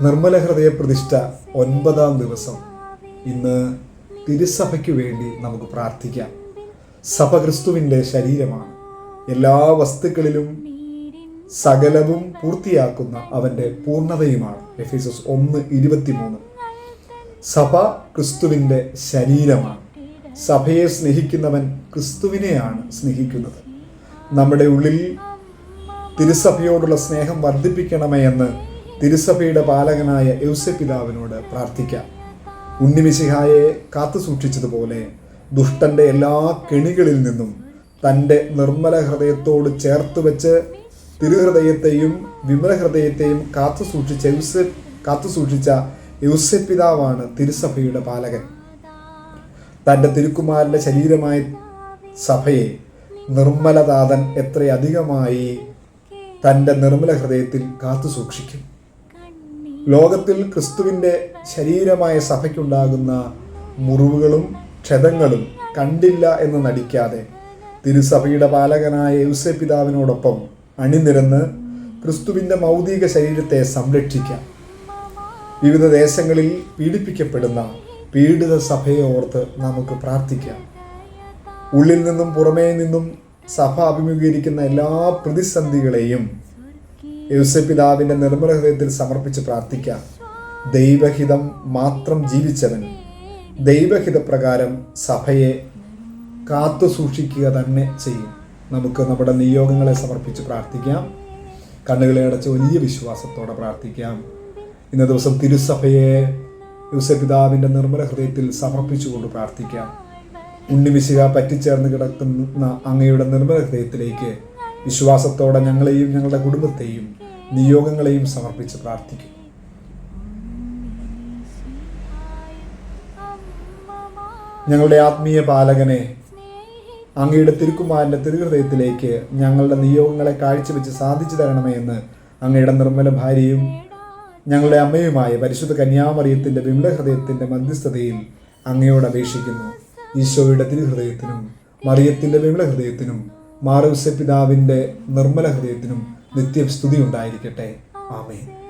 നിർമ്മല ഹൃദയ പ്രതിഷ്ഠ ഒൻപതാം ദിവസം. ഇന്ന് തിരുസഭയ്ക്ക് വേണ്ടി നമുക്ക് പ്രാർത്ഥിക്കാം. സഭ ക്രിസ്തുവിന്റെ ശരീരമാണ്. എല്ലാ വസ്തുക്കളിലും സകലവും പൂർത്തിയാക്കുന്ന അവന്റെ പൂർണതയുമാണ്. എഫീസസ് ഒന്ന് ഇരുപത്തിമൂന്ന്. സഭ ക്രിസ്തുവിന്റെ ശരീരമാണ്. സഭയെ സ്നേഹിക്കുന്നവൻ ക്രിസ്തുവിനെയാണ് സ്നേഹിക്കുന്നത്. നമ്മുടെ ഉള്ളിൽ തിരുസഭയോടുള്ള സ്നേഹം വർദ്ധിപ്പിക്കണമേ എന്ന് തിരുസഭയുടെ പാലകനായ യൗസപിതാവിനോട് പ്രാർത്ഥിക്കാം. ഉണ്ണിമിശിഹായെ കാത്തു സൂക്ഷിച്ചതുപോലെ ദുഷ്ടന്റെ എല്ലാ കെണികളിൽ നിന്നും തന്റെ നിർമ്മല ഹൃദയത്തോട് ചേർത്ത് വെച്ച് തിരുഹൃദയത്തെയും വിമല ഹൃദയത്തെയും കാത്തു സൂക്ഷിച്ച യൗസ കാത്തു സൂക്ഷിച്ച യൗസപിതാവാണ് തിരുസഭയുടെ പാലകൻ. തന്റെ തിരുക്കുമാരന്റെ ശരീരമായ സഭയെ നിർമ്മലതാതൻ എത്രയധികമായി തന്റെ നിർമ്മല ഹൃദയത്തിൽ കാത്തു സൂക്ഷിക്കും. ലോകത്തിൽ ക്രിസ്തുവിന്റെ ശരീരമായ സഭയ്ക്കുണ്ടാകുന്ന മുറിവുകളും ക്ഷതങ്ങളും കണ്ടില്ല എന്ന് നടിക്കാതെ തിരുസഭയുടെ പാലകനായ യൗസെ പിതാവിനോടൊപ്പം അണിനിരന്ന് ക്രിസ്തുവിന്റെ മൗതിക ശരീരത്തെ സംരക്ഷിക്കാം. വിവിധ ദേശങ്ങളിൽ പീഡിപ്പിക്കപ്പെടുന്ന പീഡിത സഭയെ ഓർത്ത് നമുക്ക് പ്രാർത്ഥിക്കാം. ഉള്ളിൽ നിന്നും പുറമേ നിന്നും സഭ അഭിമുഖീകരിക്കുന്ന എല്ലാ പ്രതിസന്ധികളെയും യൗസപിതാവിന്റെ നിർമ്മല ഹൃദയത്തിൽ സമർപ്പിച്ച് പ്രാർത്ഥിക്കാം. ദൈവഹിതം മാത്രം ജീവിച്ചവൻ ദൈവഹിതപ്രകാരം സഭയെ കാത്തു സൂക്ഷിക്കുക തന്നെ ചെയ്യും. നമുക്ക് നമ്മുടെ നിയോഗങ്ങളെ സമർപ്പിച്ച് പ്രാർത്ഥിക്കാം. കണ്ണുകളെ അടച്ച് വലിയ വിശ്വാസത്തോടെ പ്രാർത്ഥിക്കാം. ഇന്ന ദിവസം തിരുസഭയെ യൂസപിതാവിന്റെ നിർമ്മല ഹൃദയത്തിൽ സമർപ്പിച്ചുകൊണ്ട് പ്രാർത്ഥിക്കാം. ഉണ്ണിമിശിക പറ്റിച്ചേർന്ന് കിടക്കുന്ന അങ്ങയുടെ നിർമ്മല ഹൃദയത്തിലേക്ക് വിശ്വാസത്തോടെ ഞങ്ങളെയും ഞങ്ങളുടെ കുടുംബത്തെയും നിയോഗങ്ങളെയും സമർപ്പിച്ച് പ്രാർത്ഥിക്കും. ഞങ്ങളുടെ ആത്മീയ പാലകനെ അങ്ങയുടെ തിരുക്കുമാരന്റെ തിരുഹൃദയത്തിലേക്ക് ഞങ്ങളുടെ നിയോഗങ്ങളെ കാഴ്ചവെച്ച് സാധിച്ചു തരണമേ എന്ന് അങ്ങയുടെ നിർമ്മല ഭാര്യയും ഞങ്ങളുടെ അമ്മയുമായ പരിശുദ്ധ കന്യാമറിയത്തിന്റെ വിമല ഹൃദയത്തിന്റെ മധ്യസ്ഥതയിൽ അങ്ങയോട് അപേക്ഷിക്കുന്നു. ഈശോയുടെ തിരുഹൃദയത്തിനും മറിയത്തിന്റെ വിമല ഹൃദയത്തിനും മാറവ്സ പിതാവിന്റെ നിർമ്മല ഹൃദയത്തിനും നിത്യം സ്തുതി ഉണ്ടായിരിക്കട്ടെ ആമേൻ.